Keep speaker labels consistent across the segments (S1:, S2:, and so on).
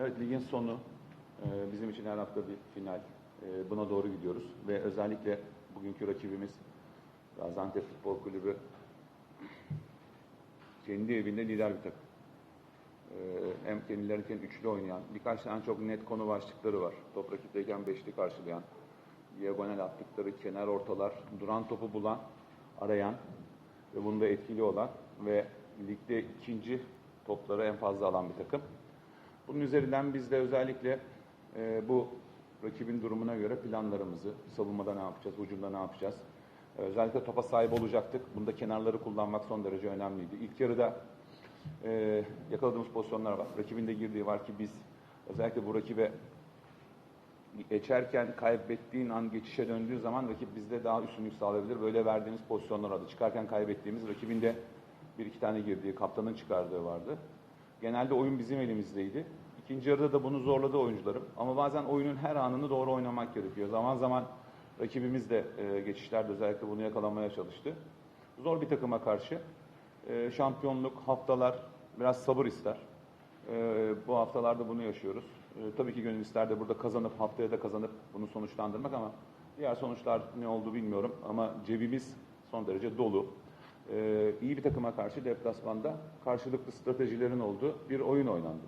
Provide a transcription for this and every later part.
S1: Evet ligin sonu e, bizim için her hafta bir final. E, Buna doğru gidiyoruz ve özellikle bugünkü rakibimiz Gaziantep Futbol Kulübü kendi evinde lider bir takım. E, Hem kendilerinken üçlü oynayan, birkaç tane çok net konu başlıkları var. Top rakipteyken beşli karşılayan, diagonal attıkları kenar ortalar, duran topu bulan, arayan ve bunda etkili olan ve ligde ikinci topları en fazla alan bir takım. Bunun üzerinden biz de özellikle e, bu rakibin durumuna göre planlarımızı, savunmada ne yapacağız, hücumda ne yapacağız, e, özellikle topa sahip olacaktık. Bunda kenarları kullanmak son derece önemliydi. İlk yarıda e, yakaladığımız pozisyonlar var. Rakibin de girdiği var ki biz özellikle bu rakibe geçerken kaybettiğin an geçişe döndüğü zaman rakip bizde daha üstünlük sağlayabilir. Böyle verdiğimiz pozisyonlar vardı. Çıkarken kaybettiğimiz rakibin de bir iki tane girdiği, kaptanın çıkardığı vardı. Genelde oyun bizim elimizdeydi. İkinci yarıda da bunu zorladı oyuncularım. Ama bazen oyunun her anını doğru oynamak gerekiyor. Zaman zaman rakibimiz de e, geçişlerde özellikle bunu yakalamaya çalıştı. Zor bir takıma karşı e, şampiyonluk, haftalar biraz sabır ister. E, bu haftalarda bunu yaşıyoruz. E, tabii ki gönül ister de burada kazanıp haftaya da kazanıp bunu sonuçlandırmak ama diğer sonuçlar ne oldu bilmiyorum ama cebimiz son derece dolu. E, iyi bir takıma karşı deplasmanda karşılıklı stratejilerin olduğu bir oyun oynandı.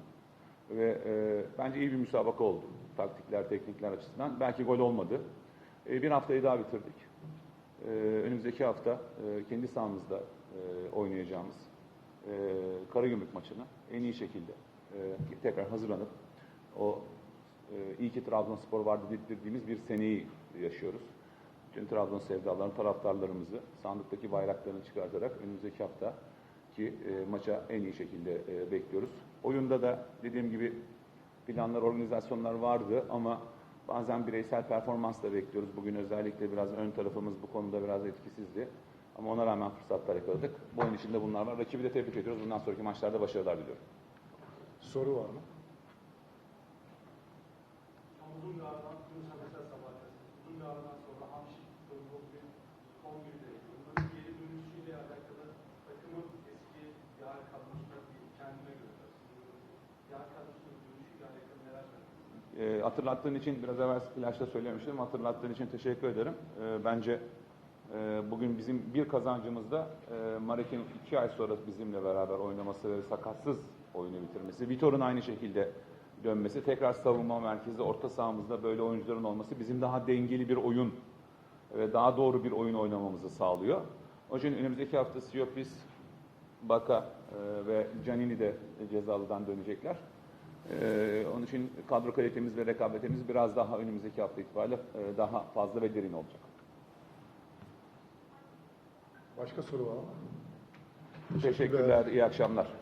S1: Ve e, bence iyi bir müsabaka oldu. Taktikler, teknikler açısından. Belki gol olmadı. E, bir haftayı daha bitirdik. E, önümüzdeki hafta e, kendi sahamızda e, oynayacağımız e, Karagümrük maçını en iyi şekilde e, tekrar hazırlanıp o e, iyi ki Trabzonspor vardı dedirttiğimiz bir seneyi yaşıyoruz. Bütün Trabzon sevdalarını, taraftarlarımızı sandıktaki bayraklarını çıkartarak önümüzdeki hafta ki e, maça en iyi şekilde e, bekliyoruz. Oyunda da dediğim gibi planlar, organizasyonlar vardı ama bazen bireysel performans da bekliyoruz. Bugün özellikle biraz ön tarafımız bu konuda biraz etkisizdi. Ama ona rağmen fırsatlar yakaladık. Bu oyun içinde bunlar var. Rakibi de tebrik ediyoruz. Bundan sonraki maçlarda başarılar diliyorum.
S2: Soru var mı?
S1: E, hatırlattığın için biraz evvel flash'ta söylemiştim. Hatırlattığın için teşekkür ederim. E, bence e, bugün bizim bir kazancımız da e, Marek'in iki ay sonra bizimle beraber oynaması ve sakatsız oyunu bitirmesi. Vitor'un aynı şekilde dönmesi. Tekrar savunma merkezi, orta sahamızda böyle oyuncuların olması bizim daha dengeli bir oyun ve daha doğru bir oyun oynamamızı sağlıyor. Onun için önümüzdeki hafta Siopis, Baka e, ve Canini de cezalıdan dönecekler. Ee, onun için kadro kalitemiz ve rekabetimiz biraz daha önümüzdeki hafta itibariyle e, daha fazla ve derin olacak.
S2: Başka soru var mı?
S1: Teşekkürler, iyi akşamlar.